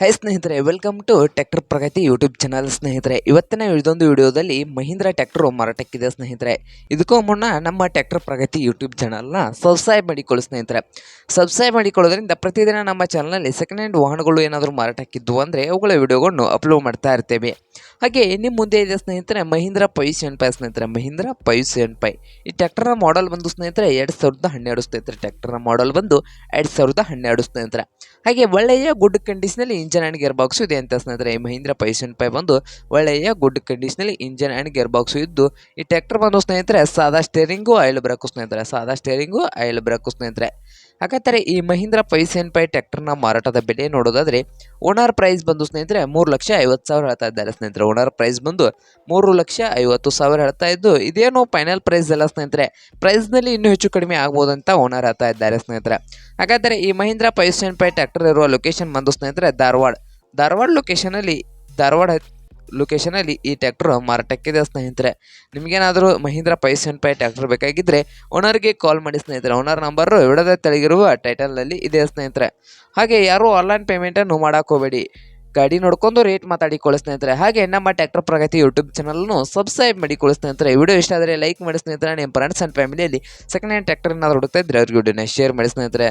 High ಸ್ನೇಹಿತರೆ welcome to tractor Pragathi YouTube channel ಸ್ನೇಹಿತರೆ. ಇವತ್ತಿನ ಇದೊಂದು ವಿಡಿಯೋದಲ್ಲಿ ಮಹೀಂದ್ರ ಟ್ಯಾಕ್ಟ್ರು ಮಾರಾಟಕ್ಕಿದೆ ಸ್ನೇಹಿತರೆ. ಇದಕ್ಕೂ ಮುನ್ನ ನಮ್ಮ ಟ್ಯಾಕ್ಟರ್ ಪ್ರಗತಿ ಯೂಟ್ಯೂಬ್ ಚಾನಲ್ನ ಸಬ್ಸ್ಕ್ರೈಬ್ ಮಾಡಿಕೊಳ್ಳಿ ಸ್ನೇಹಿತರೆ. ಸಬ್ಸ್ಕ್ರೈಬ್ ಮಾಡಿಕೊಳ್ಳೋದ್ರಿಂದ ಪ್ರತಿದಿನ ನಮ್ಮ ಚಾನಲ್ನಲ್ಲಿ ಸೆಕೆಂಡ್ ಹ್ಯಾಂಡ್ ವಾಹನಗಳು ಏನಾದರೂ ಮಾರಾಟಕ್ಕಿದ್ದು ಅಂದರೆ ಅವುಗಳ ವಿಡಿಯೋಗಳನ್ನು ಅಪ್ಲೋಡ್ ಮಾಡ್ತಾ ಇರ್ತೇವೆ. ಹಾಗೆ ನಿಮ್ಮ ಮುಂದೆ ಇದೆ ಸ್ನೇಹಿತರೆ, ಮಹೀಂದ್ರ ಪೈ ಸೆವೆನ್ ಪೈ ಸ್ನೇಹಿತರೆ. ಮಹೀಂದ್ರ ಪೈ ಸೆವೆನ್ ಪೈ ಈ ಟ್ಯಾಕ್ಟರ್ನ ಮಾಡಲ್ ಬಂದು ಸ್ನೇಹಿತರೆ, ಎರಡು ಸಾವಿರದ ಹನ್ನೆರಡು ಸ್ನೇಹಿತರೆ. ಟ್ಯಾಕ್ಟರ್ನ ಮಾಡಲ್ ಬಂದು ಎರಡು ಸಾವಿರದ ಹನ್ನೆರಡು ಸ್ನೇಹಿತರೆ. ಹಾಗೆ ಒಳ್ಳೆಯ ಗುಡ್ ಕಂಡೀಷನಲ್ಲಿ ಇಂಜನ್ ಆ್ಯಂಡ್ ಗೇರ್ ಬಾಕ್ಸು ಇದೆ ಅಂತ ಸ್ನೇಹಿತರೆ, ಈ ಮಹೀಂದ್ರ ಪೈಸನ್ ಪೈ ಬಂದು ಒಳ್ಳೆಯ ಗುಡ್ ಕಂಡೀಷನಲ್ಲಿ ಇಂಜನ್ ಆ್ಯಂಡ್ ಗೇರ್ ಬಾಕ್ಸು ಇದ್ದು, ಈ ಟ್ರ್ಯಾಕ್ಟರ್ ಬಂದು ಸ್ನೇಹಿತರೆ, ಸಾದಾ ಸ್ಟೇರಿಂಗು ಆಯಿಲ್ ಬ್ರೇಕು ಸ್ನೇಹಿತರೆ, ಸಾದಾ ಸ್ಟೇರಿಂಗು ಆಯಿಲ್ ಬ್ರೇಕು ಸ್ನೇಹಿತರೆ. ಹಾಗಾದರೆ ಈ ಮಹೀಂದ್ರ ಪೈಸನ್ ಪೈ ಟ್ರ್ಯಾಕ್ಟರ್ನ ಮಾರಾಟದ ಬೆಲೆ ನೋಡೋದಾದರೆ ಓನರ್ ಪ್ರೈಸ್ ಬಂದು ಸ್ನೇಹಿತರೆ ಮೂರು ಲಕ್ಷ ಐವತ್ತು ಸಾವಿರ ಹೇಳ್ತಾ ಇದ್ದಾರೆ ಸ್ನೇಹಿತರೆ. ಓನರ್ ಪ್ರೈಸ್ ಬಂದು ಮೂರು ಲಕ್ಷ ಐವತ್ತು ಸಾವಿರ ಹೇಳ್ತಾ ಇದ್ದು, ಇದೇನು ಫೈನಲ್ ಪ್ರೈಸ್ ಎಲ್ಲ ಸ್ನೇಹಿತರೆ. ಪ್ರೈಸ್ನಲ್ಲಿ ಇನ್ನೂ ಹೆಚ್ಚು ಕಡಿಮೆ ಆಗ್ಬೋದು ಅಂತ ಓನರ್ ಹೇಳ್ತಾ ಇದ್ದಾರೆ ಸ್ನೇಹಿತರೆ. ಹಾಗಾದರೆ ಈ ಮಹೀಂದ್ರ ಪೈಸನ್ ಪೈ ಟ್ರ್ಯಾಕ್ಟರ್ ಇರುವ ಲೊಕೇಶನ್ ಬಂದು ಸ್ನೇಹಿತರೆ ಧಾರವಾಡ. ಧಾರವಾಡ ಲೊಕೇಶನಲ್ಲಿ ಧಾರವಾಡ ಲೊಕೇಶನಲ್ಲಿ ಈ ಟ್ರ್ಯಾಕ್ಟರ್ ಮಾರಾಟಕ್ಕಿದೆ ಸ್ನೇಹಿತರೆ. ನಿಮಗೇನಾದರೂ ಮಹೀಂದ್ರ ಪೈಸನ್ ಪೈ ಟ್ರ್ಯಾಕ್ಟರ್ ಬೇಕಾಗಿದ್ದರೆ ಓನರ್ಗೆ ಕಾಲ್ ಮಾಡಿ ಸ್ನೇಹಿತರೆ. ಓನರ್ ನಂಬರು ವಿಡದ ತೆಳಗಿರುವ ಟೈಟಲ್ನಲ್ಲಿ ಇದೆ ಸ್ನೇಹಿತರೆ. ಹಾಗೆ ಯಾರೂ ಆನ್ಲೈನ್ ಪೇಮೆಂಟನ್ನು ಮಾಡೋಕೆ ಹೋಗಬೇಡಿ. ಗಾಡಿ ನೋಡ್ಕೊಂಡು ರೇಟ್ ಮಾತಾಡಿಕೊಳ್ಳಿ ಸ್ನೇಹಿತರೆ. ಹಾಗೆ ನಮ್ಮ ಟ್ರ್ಯಾಕ್ಟರ್ ಪ್ರಗತಿ ಯೂಟ್ಯೂಬ್ ಚಾನಲ್ನು ಸಬ್ಸ್ಕ್ರೈಬ್ ಮಾಡಿಕೊಳ್ಳಿ ಸ್ನೇಹಿತರೆ. ವಿಡಿಯೋ ಇಷ್ಟ ಆದರೆ ಲೈಕ್ ಮಾಡಿ ಸ್ನೇಹಿತರೆ. ನಿಮ್ಮ ಫ್ರೆಂಡ್ಸ್ ಆ್ಯಂಡ್ ಫ್ಯಾಮಿಲಿಯಲ್ಲಿ ಸೆಕೆಂಡ್ ಹ್ಯಾಂಡ್ ಟ್ರ್ಯಾಕ್ಟರ್ ಏನಾದರೂ ಹುಡುಕ್ತಾ ಇದ್ದರೆ ಅವ್ರಿಗೆ ವಿಡಿಯೋನ ಶೇರ್ ಮಾಡಿ ಸ್ನೇಹಿತರೆ.